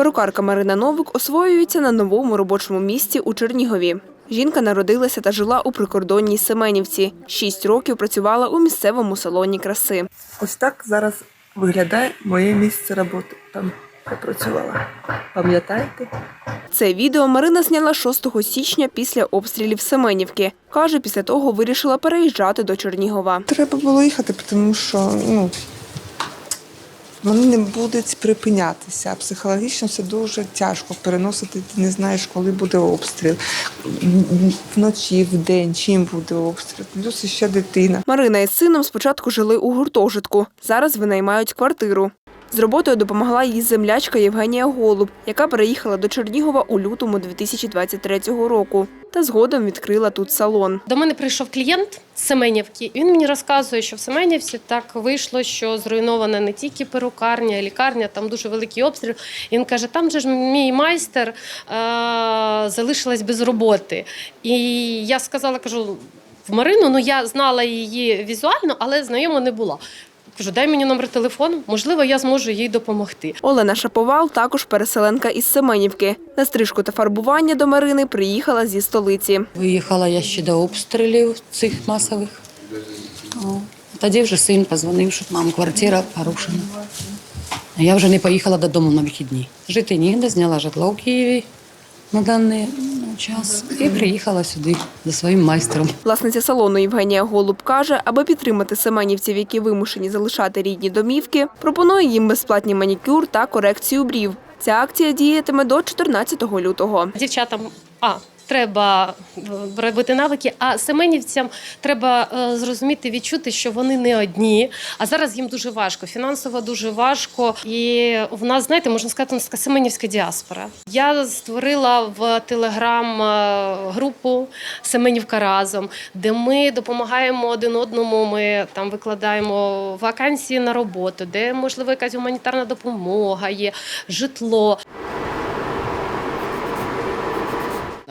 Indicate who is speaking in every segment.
Speaker 1: Перукарка Марина Новик освоюється на новому робочому місці у Чернігові. Жінка народилася та жила у прикордонній Семенівці. Шість років працювала у місцевому салоні краси.
Speaker 2: Ось так зараз виглядає моє місце роботи. Там я працювала. Пам'ятаєте?
Speaker 1: Це відео Марина зняла 6 січня після обстрілів Семенівки. Каже, після того вирішила переїжджати до Чернігова.
Speaker 2: Треба було їхати, тому що ну, вони не будуть припинятися. Психологічно це дуже тяжко переносити. Ти не знаєш, коли буде обстріл. Вночі, вдень, чим буде обстріл. Плюс ще дитина.
Speaker 1: Марина із сином спочатку жили у гуртожитку. Зараз винаймають квартиру. З роботою допомогла її землячка Євгенія Голуб, яка переїхала до Чернігова у лютому 2023 року. Та згодом відкрила тут салон.
Speaker 3: До мене прийшов клієнт з Семенівки. Він мені розказує, що в Семенівці так вийшло, що зруйнована не тільки перукарня, а лікарня, там дуже великий обстріл. І він каже: там же ж мій майстер е- залишилась без роботи. І я сказала, кажу. В Марину, ну я знала її візуально, але знайома не була. Кажу, дай мені номер телефону, можливо, я зможу їй допомогти.
Speaker 1: Олена Шаповал також переселенка із Семенівки. На стрижку та фарбування до Марини приїхала зі столиці.
Speaker 4: Виїхала я ще до обстрілів цих масових. О, Тоді вже син позвонив, що мам, квартира порушена. Я вже не поїхала додому на вихідні. Жити ніде, зняла житло в Києві на даний час і приїхала сюди за своїм майстром.
Speaker 1: Власниця салону Євгенія Голуб каже, аби підтримати семенівців, які вимушені залишати рідні домівки, пропонує їм безплатні манікюр та корекцію брів. Ця акція діятиме до 14 лютого.
Speaker 3: Дівчатам а треба е, робити навики, а семенівцям треба е, зрозуміти, відчути, що вони не одні. А зараз їм дуже важко, фінансово дуже важко. І в нас, знаєте, можна сказати, така семенівська діаспора. Я створила в телеграм е, групу Семенівка разом, де ми допомагаємо один одному. Ми там викладаємо вакансії на роботу, де можливо якась гуманітарна допомога є, житло.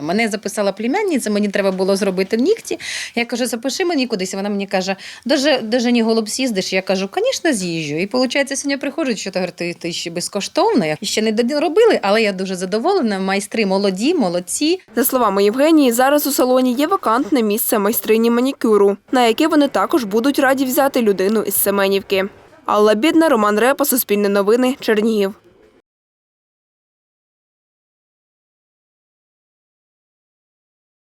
Speaker 5: Мене записала племянниця, мені треба було зробити нігті. Я кажу, запиши мені кудись. Вона мені каже, даже, даже не голуб з'їздиш. Я кажу, звісно, з'їжджу. І виходить, сьогодні приходжу, що ти, ти, ще безкоштовно. Я ще не доробили, але я дуже задоволена. Майстри молоді, молодці.
Speaker 1: За словами Євгенії, зараз у салоні є вакантне місце майстрині манікюру, на яке вони також будуть раді взяти людину із Семенівки. Алла Бідна, Роман Репа, Суспільне новини, Чернігів.